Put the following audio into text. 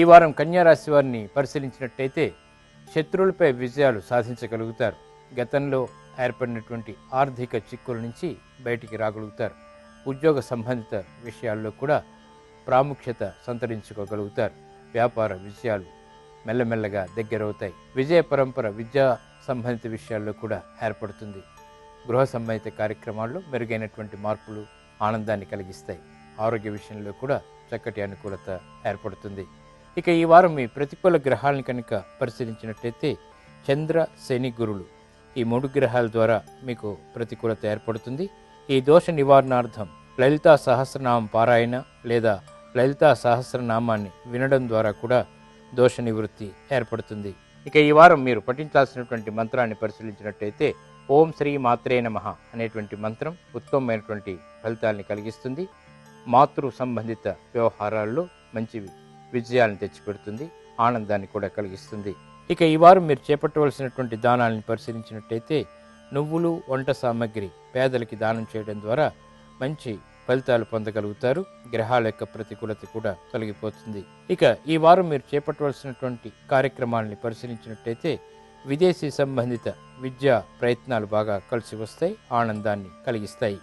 ఈ వారం కన్యారాశి వారిని పరిశీలించినట్టయితే శత్రువులపై విజయాలు సాధించగలుగుతారు. గతంలో ఏర్పడినటువంటి ఆర్థిక చిక్కుల నుంచి బయటికి రాగలుగుతారు. ఉద్యోగ సంబంధిత విషయాల్లో కూడా ప్రాముఖ్యత సంతరించుకోగలుగుతారు. వ్యాపార విజయాలు మెల్లమెల్లగా దగ్గరవుతాయి. విజయ పరంపర విద్యా సంబంధిత విషయాల్లో కూడా ఏర్పడుతుంది. గృహ సంబంధిత కార్యక్రమాల్లో మెరుగైనటువంటి మార్పులు ఆనందాన్ని కలిగిస్తాయి. ఆరోగ్య విషయంలో కూడా చక్కటి అనుకూలత ఏర్పడుతుంది. ఇక ఈ వారం మీ ప్రతికూల గ్రహాలను కనుక పరిశీలించినట్టయితే చంద్ర శని గురులు ఈ మూడు గ్రహాల ద్వారా మీకు ప్రతికూలత ఏర్పడుతుంది. ఈ దోష నివారణార్థం లలితా సహస్రనామం పారాయణ లేదా లలితా సహస్రనామాన్ని వినడం ద్వారా కూడా దోష నివృత్తి ఏర్పడుతుంది. ఇక ఈ వారం మీరు పఠించాల్సినటువంటి మంత్రాన్ని పరిశీలించినట్టయితే ఓం శ్రీ మాత్రే నమ అనేటువంటి మంత్రం ఉత్తమమైనటువంటి ఫలితాల్ని కలిగిస్తుంది. మాతృ సంబంధిత వ్యవహారాల్లో మంచివి విజయాలను తెచ్చిపెడుతుంది ఆనందాన్ని కూడా కలిగిస్తుంది. ఇక ఈ వారం మీరు చేపట్టవలసినటువంటి దానాలను పరిశీలించినట్టయితే నువ్వులు వంట సామాగ్రి పేదలకి దానం చేయడం ద్వారా మంచి ఫలితాలు పొందగలుగుతారు. గ్రహాల యొక్క ప్రతికూలత కూడా తొలగిపోతుంది. ఇక ఈ వారం మీరు చేపట్టవలసినటువంటి కార్యక్రమాలని పరిశీలించినట్టయితే విదేశీ సంబంధిత విద్యా ప్రయత్నాలు బాగా కలిసి వస్తాయి ఆనందాన్ని కలిగిస్తాయి.